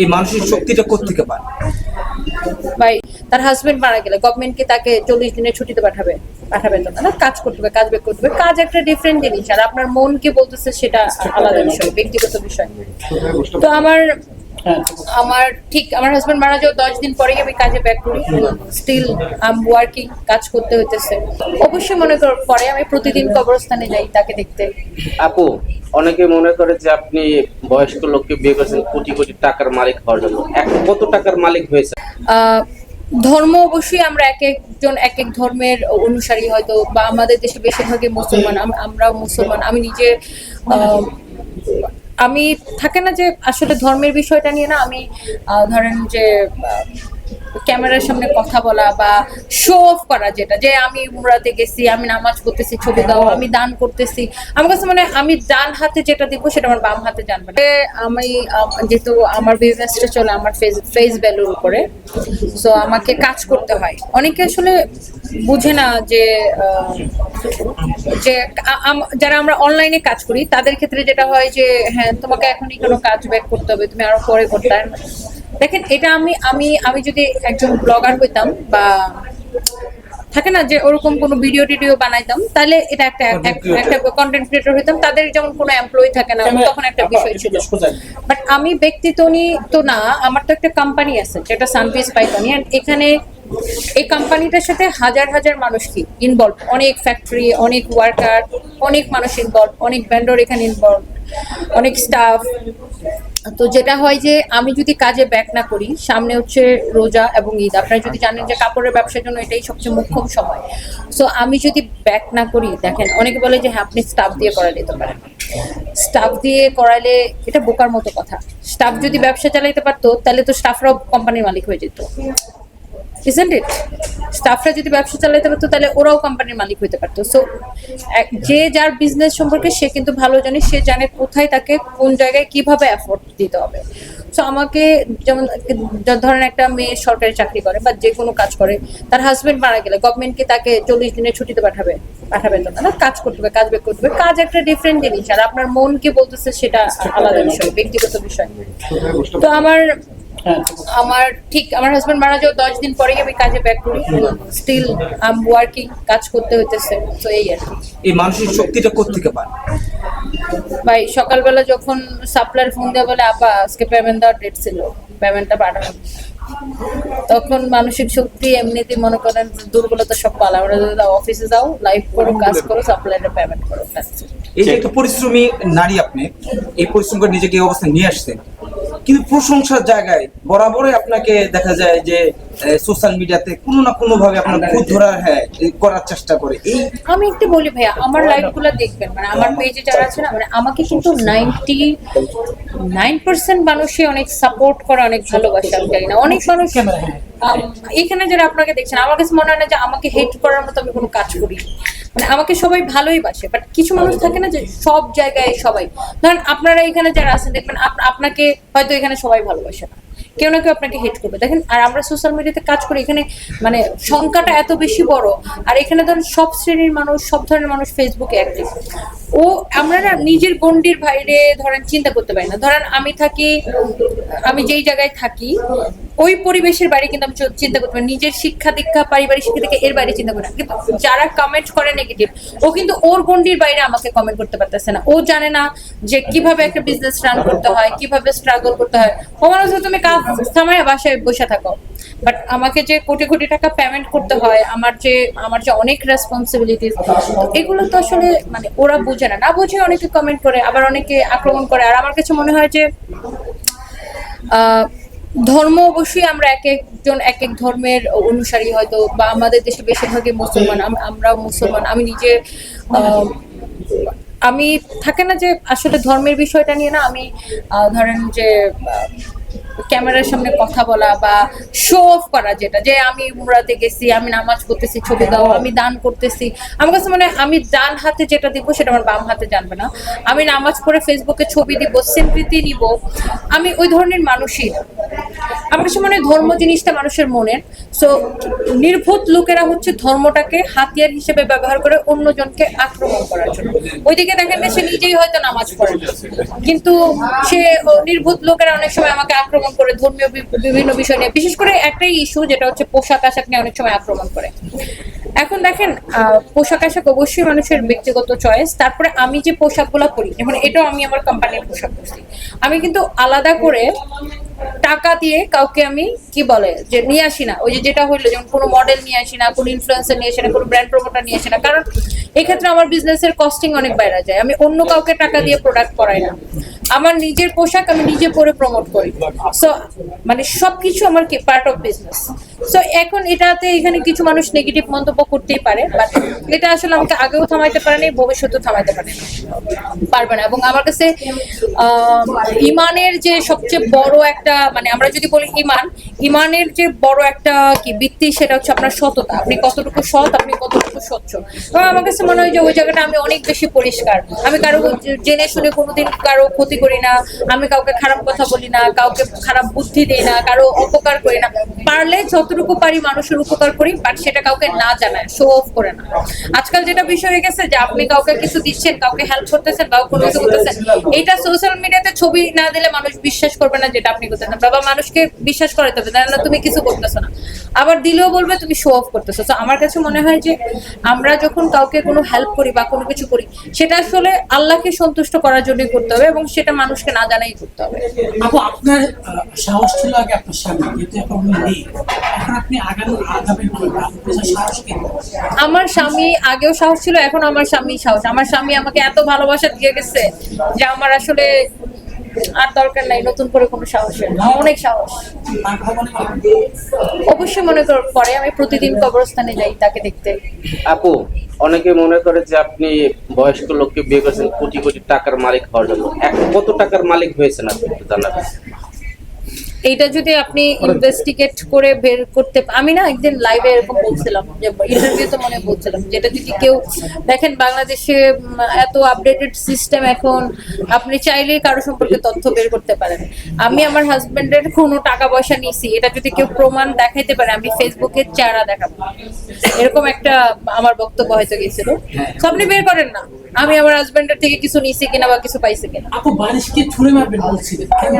এই মানসিক শক্তিটা কোথেকে পান ভাই, তার হাজবেন্ড মারা গেলে গভর্নমেন্ট কি তাকে চল্লিশ দিনের ছুটিতে পাঠাবে পাঠাবে তো না? কাজ করতে হবে, কাজ বেক করতে হবে। কাজ একটা ডিফারেন্ট জিনিস। আর আপনার মন কি বলতেছে সেটা আলাদা বিষয়, ব্যক্তিগত বিষয়। তো আমার আমার ঠিক আমার হাজবেন্ড মারা যাওয়ার দশ দিন পরেই আমি কাজে ব্যাক করি। স্টিল আম ওয়ার্কিং কাজ করতে হইতেছে। অবশ্যই মনে কর পরে আমি প্রতিদিন কবরস্থানে যাই তাকে দেখতে। আপু অনেকে মনে করে যে আপনি বয়স্ক লোককে বিয়ে করেছেন কোটি কোটি টাকার মালিক হওয়ার জন্য। এখন কত টাকার মালিক হয়েছে? ধর্ম অবশ্যই আমরা এক একজন এক এক ধর্মের অনুসারী হয়তো বা আমাদের দেশে বেশিরভাগই মুসলমান আম- আমরাও মুসলমান। আমি নিজে আমি থাকে না যে আসলে ধর্মের বিষয়টা নিয়ে না আমি ধরেন যে ক্যামেরার সামনে কথা বলা বা শো অফ করা যেটা, যে আমি উমরাতে গেছি, আমি নামাজ পড়তেছি, ছবি দাও, আমি দান করতেছি। আমার কাছে মানে আমি ডান হাতে যেটা দেখব, সেটা আমার বাম হাতে জানবে না। আমি যেহেতু আমার বিজনেসটা চলে আমার ফেস ফেস ভ্যালুর উপরে সো আমাকে কাজ করতে হয়। অনেকে আসলে বুঝে না যে যে যারা আমরা অনলাইনে কাজ করি, তাদের ক্ষেত্রে যেটা হয় যে হ্যাঁ তোমাকে এখনই কোনো কাজ ব্যাক করতে হবে, তুমি আরও পরে করতে। দেখেন এটা আমি আমি আমি যদি একজন ব্লগার হইতাম বা থাকে না যে ওরকম কোনো ভিডিও টিডিও বানাইতাম তাহলে এটা একটা একটা কন্টেন্ট ক্রিয়েটর হইতাম। তাদের যেমন কোনো এমপ্লয়ি থাকে না তখন একটা বিষয় ছিল। বাট আমি ব্যক্তিত্ব নিয়ে তো না আমার তো একটা কোম্পানি আছে যেটা সানপিস পাইথনি অ্যান্ড এখানে এই কোম্পানিটার সাথে হাজার হাজার মানুষ কি ইনভলভ অনেক ফ্যাক্টরি অনেক ওয়ার্কার অনেক মানুষ ইনভলভ অনেক ভেন্ডর এখানে ইনভলভ অনেক স্টাফ তো যেটা হয় যে আমি যদি কাজে ব্যাক না করি, সামনে হচ্ছে রোজা এবং ঈদ। আপনারা যদি জানেন যে কাপড়ের ব্যবসার জন্য এটাই সবচেয়ে মুখ্যম সময়। সো আমি যদি ব্যাক না করি, দেখেন অনেকে বলে যে হ্যাঁ আপনি স্টাফ দিয়ে করা যেতে পারেন। স্টাফ দিয়ে করালে এটা বোকার মতো কথা। স্টাফ যদি ব্যবসা চালাইতে পারতো, তাহলে তো স্টাফরাও কোম্পানির মালিক হয়ে যেত। ইসেন্ট ইট স্টাফরা যদি ব্যবসা চালাতে পারতো, তাহলে ওরাও কোম্পানির মালিক হতে পারতো। সো যে যার বিজনেস সম্পর্কে সে কিন্তু ভালো জানে, সে জানে কোথায় তাকে, কোন জায়গায় কীভাবে এফোর্ট দিতে হবে। সো আমাকে যেমন ধরেন একটা মেয়ে সরকারি চাকরি করে বা যে কোনো কাজ করে, তার হাজবেন্ড মারা গেলে গভর্নমেন্ট কি তাকে চল্লিশ দিনের ছুটিতে পাঠাবে পাঠাবে তো না? কাজ করতে হবে, কাজ বের করতে হবে। কাজ একটা ডিফারেন্ট জিনিস। আর আপনার মন কি বলতেছে সেটা আলাদা বিষয়, ব্যক্তিগত বিষয়। তো আমার আমার ঠিক আমার হাজবেন্ড মারা যাওয়ার দশ দিন পরেই আমি কাজে ব্যাক করি। স্টিল আম ওয়ার্কিং কাজ করতে হইতেছে। তো এই আর এই মানসিক শক্তিটা কোথেকে পান ভাই সকালবেলা যখন সাপ্লায়ার ফোন দেওয়া বলে আপা আজকে পেমেন্ট দেওয়ার ডেট ছিল। পেমেন্টটা পাঠানো তখন মানসিক শক্তি এমনিতেই মনে করেন দুর্বলতা সব পালা ওরা দাও অফিসে যাও লাইভ করো কাজ করো সাপ্লায়ারের পেমেন্ট করো. এই যে একটা পরিশ্রমী নারী আপনি এই পরিশ্রম করে নিজেকে এই অবস্থায় নিয়ে আসছেন কিন্তু প্রশংসার জায়গায় বরাবরই আপনাকে দেখা যায় যে সোশ্যাল মিডিয়াতে কোনো না কোনো ভাবে আপনার ভূত ধরার হ্যাঁ করার চেষ্টা করে। এই আমি একটু বলি ভাইয়া আমার লাইফগুলো দেখবেন মানে আমার পেজে যারা আছে না মানে আমাকে কিন্তু নাইনটি নাইন পার্সেন্ট মানুষই অনেক সাপোর্ট করে অনেক ভালোবাসে আমি জানি না। অনেক মানুষ এখানে যারা আপনাকে দেখছেন আমার কাছে মনে হয় না যে আমাকে হেট করার মতো আমি কোনো কাজ করি। মানে আমাকে সবাই ভালোই বাসে বাট কিছু মানুষ থাকে না যে সব জায়গায় সবাই। ধরেন আপনারা এখানে যারা আছেন দেখবেন আপনাকে হয়তো এখানে সবাই ভালোবাসে না। কেউ না কেউ আপনাকে হেট করবে। দেখেন আর আমরা সোশ্যাল মিডিয়াতে কাজ করি এখানে মানে সংখ্যাটা এত বেশি বড় আর এখানে ধরেন সব শ্রেণির মানুষ সব ধরনের মানুষ ফেসবুকে অ্যাক্টিভ ও আমরা না নিজের গন্ডির বাইরে ধরেন চিন্তা করতে পারি না। ধরেন আমি থাকি আমি যেই জায়গায় থাকি ওই পরিবেশের বাইরে কিন্তু আমি চিন্তা করতে পারি নিজের শিক্ষা দীক্ষা, পারিবারিক শিক্ষা দীক্ষা এর বাইরে চিন্তা করি কিন্তু যারা কমেন্ট করে নেগেটিভ ও কিন্তু ওর গন্ডির বাইরে আমাকে কমেন্ট করতে পারতেছে না। ও জানে না যে কীভাবে একটা বিজনেস রান করতে হয়, কীভাবে স্ট্রাগল করতে হয়। ও মনে হচ্ছে তুমি কাজ সময় বাসায় বসে থাকো। বাট আমাকে যে কোটি কোটি টাকা পেমেন্ট করতে হয়, আমার যে আমার যে অনেক রেসপন্সিবিলিটিস এগুলো তো আসলে মানে ওরা বুঝে না। না বুঝে অনেকে কমেন্ট করে, আবার অনেকে আক্রমণ করে। আর আমার কাছে মনে হয় যে ধর্ম অবশ্যই আমরা এক একজন এক এক ধর্মের অনুসারী হয়তো, বা আমাদের দেশে বেশিরভাগই মুসলমান আমরা মুসলমান। আমি নিজে আমি থাকে না যে আসলে ধর্মের বিষয়টা নিয়ে না, আমি ধরেন যে ক্যামেরার সামনে কথা বলা বা শো অফ করা যেটা যে আমি উমরাতে গেছি আমি নামাজ পড়তেছি ছবি দাও আমি দান করতেছি। আমার কাছে মানে আমি ডান হাতে যেটা দিব সেটা আমার বাম হাতে জানবে না। আমি নামাজ পড়ে ফেসবুকে ছবি দিব সিম্পৃতি নিব। আমি ওই ধরনের মানুষই আমার কাছে মনে হয় ধর্ম জিনিসটা মানুষের মনের। সো নির্বোধ লোকেরা হচ্ছে ধর্মটাকে হাতিয়ার হিসেবে ব্যবহার করে অন্যজনকে আক্রমণ করার জন্য। ওইদিকে দেখেন যে সে নিজেই হয়তো নামাজ পড়ে কিন্তু সে নির্বোধ লোকেরা অনেক সময় আমাকে আক্রমণ করে, ধর্মীয় বিভিন্ন বিষয় নিয়ে, বিশেষ করে একটাই ইস্যু যেটা হচ্ছে পোশাক আশাক নিয়ে অনেক সময় আক্রমণ করে। এখন দেখেন পোশাক আশাক অবশ্যই মানুষের ব্যক্তিগত চয়েস তারপরে আমি যে পোশাকগুলো পরি যেমন এটাও আমি আমার কোম্পানির পোশাক পরছি। আমি কিন্তু আলাদা করে টাকা দিয়ে কাউকে আমি কি বলে, যে নিয়ে আসি না। ওই যে যেটা হইল, যেমন কোনো মডেল নিয়ে আসি না, কোনো ইনফ্লুয়েন্সার নিয়ে আসি না, কোনো ব্র্যান্ড প্রমোটার নিয়ে আসি না। কারণ এক্ষেত্রে আমার বিজনেসের কস্টিং অনেক বাইরে যায়। আমি অন্য কাউকে টাকা দিয়ে প্রোডাক্ট করাই না। আমার নিজের পোশাক আমি নিজে পরে প্রমোট করি। সো মানে সবকিছু আমার পার্ট অফ বিজনেস সো এখন এটাতে এখানে কিছু মানুষ নেগেটিভ মন্তব্য করতেই পারে বাট এটা আসলে আমাকে আগেও থামাইতে পারে নাই, ভবিষ্যতেও থামাইতে পারে পারবে না। এবং আমার কাছে ইমানের যে সবচেয়ে বড় একটা মানে আমরা যদি বলি ইমান, ইমানের যে বড় একটা কি ভিত্তি সেটা হচ্ছে আপনার সততা। আপনি কতটুকু সৎ, আপনি কতটুকু স্বচ্ছ। আমার কাছে মনে হয় যে ওই জায়গাটা আমি অনেক বেশি পরিষ্কার। আমি কারও জেনে শুনে কোনোদিন কারও ক্ষতি করি না, আমি কাউকে খারাপ কথা বলি না, কাউকে খারাপ বুদ্ধি দিই না, কারও অপকার করি না। পারলে যতটুকু পারি মানুষের উপকার করি বাট সেটা কাউকে না জানায় শো অফ করে না। আজকাল যেটা বিষয় হয়ে গেছে যে আপনি কাউকে কিছু দিচ্ছেন, কাউকে হেল্প করতেছেন কাউকে কোনো কিছু করতেছেন, এটা সোশ্যাল মিডিয়াতে ছবি না দিলে মানুষ বিশ্বাস করবে না যেটা আপনি করতেছেন। বাবা, মানুষকে বিশ্বাস করাতে হবে, না তুমি কিছু করতেছো না। আবার দিলেও বলবে, তুমি শো অফ করতেছো। তো আমার কাছে মনে হয় যে আমরা যখন কাউকে কোনো হেল্প করি বা কোনো কিছু করি, সেটা আসলে আল্লাহকে সন্তুষ্ট করার জন্যই করতে হবে এবং সেটা মানুষকে না জানাই করতে হবে। আপু আপনার সাহস ছিল আগে আপনার স্বামী কিন্তু এখন নেই। এখন আপনি আগামী আগাবেন কেন আমার স্বামী আগেও সাহস ছিল এখন আমার স্বামী সাহস। আমার স্বামী আমাকে এত ভালোবাসা দিয়ে গেছে যে আমার আসলে আর দরকার নাই, নতুন করে কোনো সাহসের অনেক সাহস। অবশ্যই মনে করে আমি প্রতিদিন কবরস্থানে যাই তাকে দেখতে। আপু, অনেকে মনে করে যে আপনি বয়স্ক লোককে বিয়ে করেছেন, কোটি কোটি টাকার মালিক হওয়ার জন্য। কত টাকার মালিক হয়েছেন আপনি একটু জানাবেন? এইটা যদি আপনি ইনভেস্টিগেট করে বের করতে আমি না একদিন লাইভে এরকম বলছিলাম, যে ইন্টারভিউতে মনে বলছিলাম, যেটা যদি কেউ দেখেন বাংলাদেশে এত আপডেটেড সিস্টেম এখন, আপনি চাইলেই কারও সম্পর্কে তথ্য বের করতে পারেন। আমি আমার হাজবেন্ডের কোনো টাকা পয়সা নিছি এটা যদি কেউ প্রমাণ দেখাইতে পারে, আমি ফেসবুকে চেহারা দেখাবো। এরকম একটা আমার বক্তব্য হয়তো গেছিল। তো আপনি বের করেন না। আমি আমার হাজবেন্ডের থেকে কিছু নিছি কিনা বা কিছু পাইছি কিনা। আপু বারিশকে ছুড়ে মারবেন বলছিলেন। কেন?